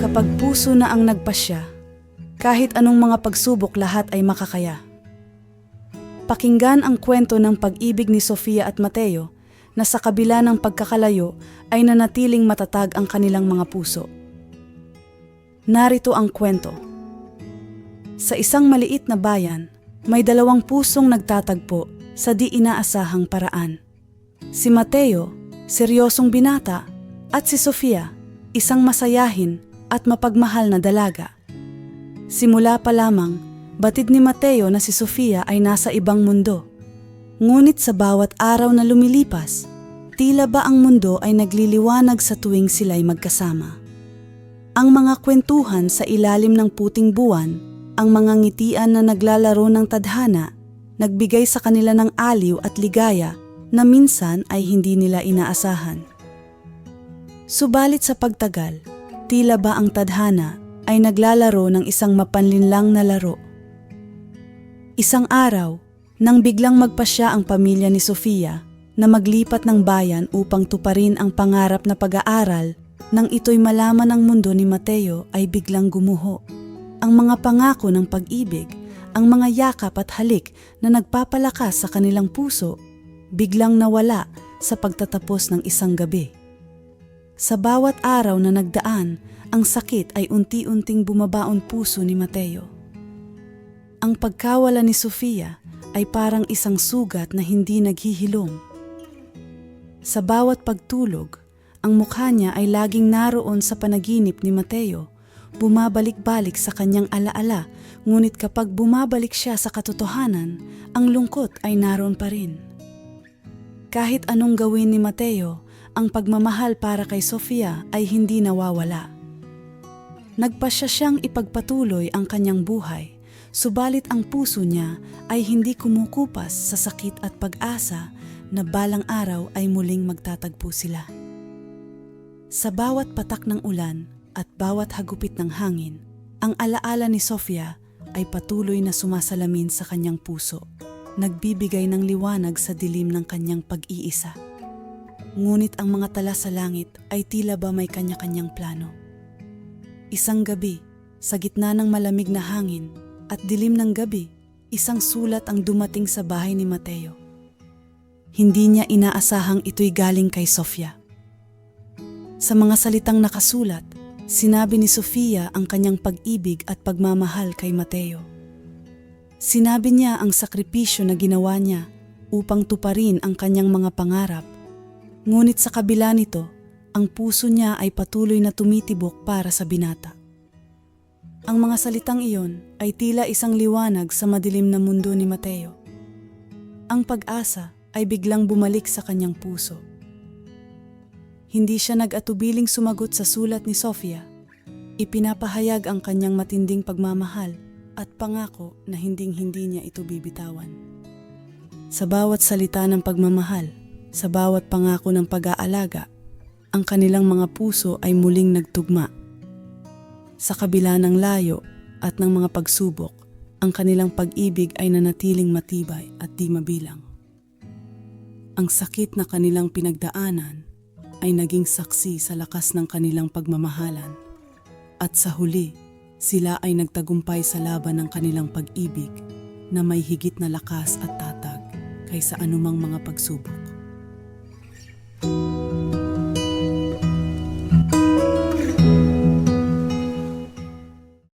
Kapag puso na ang nagpasya, kahit anong mga pagsubok lahat ay makakaya. Pakinggan ang kwento ng pag-ibig ni Sofia at Mateo na sa kabila ng pagkakalayo ay nanatiling matatag ang kanilang mga puso. Narito ang kwento. Sa isang maliit na bayan, may dalawang pusong nagtatagpo sa di inaasahang paraan. Si Mateo, seryosong binata, at si Sofia, isang masayahin at mapagmahal na dalaga. Simula pa lamang, batid ni Mateo na si Sofia ay nasa ibang mundo. Ngunit sa bawat araw na lumilipas, tila ba ang mundo ay nagliliwanag sa tuwing sila'y magkasama. Ang mga kwentuhan sa ilalim ng puting buwan, ang mga ngitian na naglalaro ng tadhana, nagbigay sa kanila ng aliw at ligaya na minsan ay hindi nila inaasahan. Subalit sa pagtagal, tila ba ang tadhana ay naglalaro ng isang mapanlinlang na laro. Isang araw, nang biglang magpasya ang pamilya ni Sofia na maglipat ng bayan upang tuparin ang pangarap na pag-aaral, nang ito'y malaman ng mundo ni Mateo ay biglang gumuho. Ang mga pangako ng pag-ibig, ang mga yakap at halik na nagpapalakas sa kanilang puso, biglang nawala sa pagtatapos ng isang gabi. Sa bawat araw na nagdaan, ang sakit ay unti-unting bumabaon puso ni Mateo. Ang pagkawala ni Sofia ay parang isang sugat na hindi naghihilom. Sa bawat pagtulog, ang mukha niya ay laging naroon sa panaginip ni Mateo, bumabalik-balik sa kanyang alaala, ngunit kapag bumabalik siya sa katotohanan, ang lungkot ay naroon pa rin. Kahit anong gawin ni Mateo, ang pagmamahal para kay Sofia ay hindi nawawala. Nagpasya siyang ipagpatuloy ang kanyang buhay, subalit ang puso niya ay hindi kumukupas sa sakit at pag-asa na balang araw ay muling magtatagpo sila. Sa bawat patak ng ulan at bawat hagupit ng hangin, ang alaala ni Sofia ay patuloy na sumasalamin sa kanyang puso, nagbibigay ng liwanag sa dilim ng kanyang pag-iisa. Ngunit ang mga tala sa langit ay tila ba may kanya-kanyang plano. Isang gabi, sa gitna ng malamig na hangin at dilim ng gabi, isang sulat ang dumating sa bahay ni Mateo. Hindi niya inaasahang ito'y galing kay Sofia. Sa mga salitang nakasulat, sinabi ni Sofia ang kanyang pag-ibig at pagmamahal kay Mateo. Sinabi niya ang sakripisyo na ginawa niya upang tuparin ang kanyang mga pangarap. Ngunit sa kabila nito, ang puso niya ay patuloy na tumitibok para sa binata. Ang mga salitang iyon ay tila isang liwanag sa madilim na mundo ni Mateo. Ang pag-asa ay biglang bumalik sa kanyang puso. Hindi siya nag-atubiling sumagot sa sulat ni Sofia. Ipinapahayag ang kanyang matinding pagmamahal at pangako na hinding-hindi niya ito bibitawan. Sa bawat salita ng pagmamahal, sa bawat pangako ng pag-aalaga, ang kanilang mga puso ay muling nagtugma. Sa kabila ng layo at ng mga pagsubok, ang kanilang pag-ibig ay nanatiling matibay at di mabilang. Ang sakit na kanilang pinagdaanan ay naging saksi sa lakas ng kanilang pagmamahalan. At sa huli, sila ay nagtagumpay sa laban ng kanilang pag-ibig na may higit na lakas at tatag kaysa anumang mga pagsubok.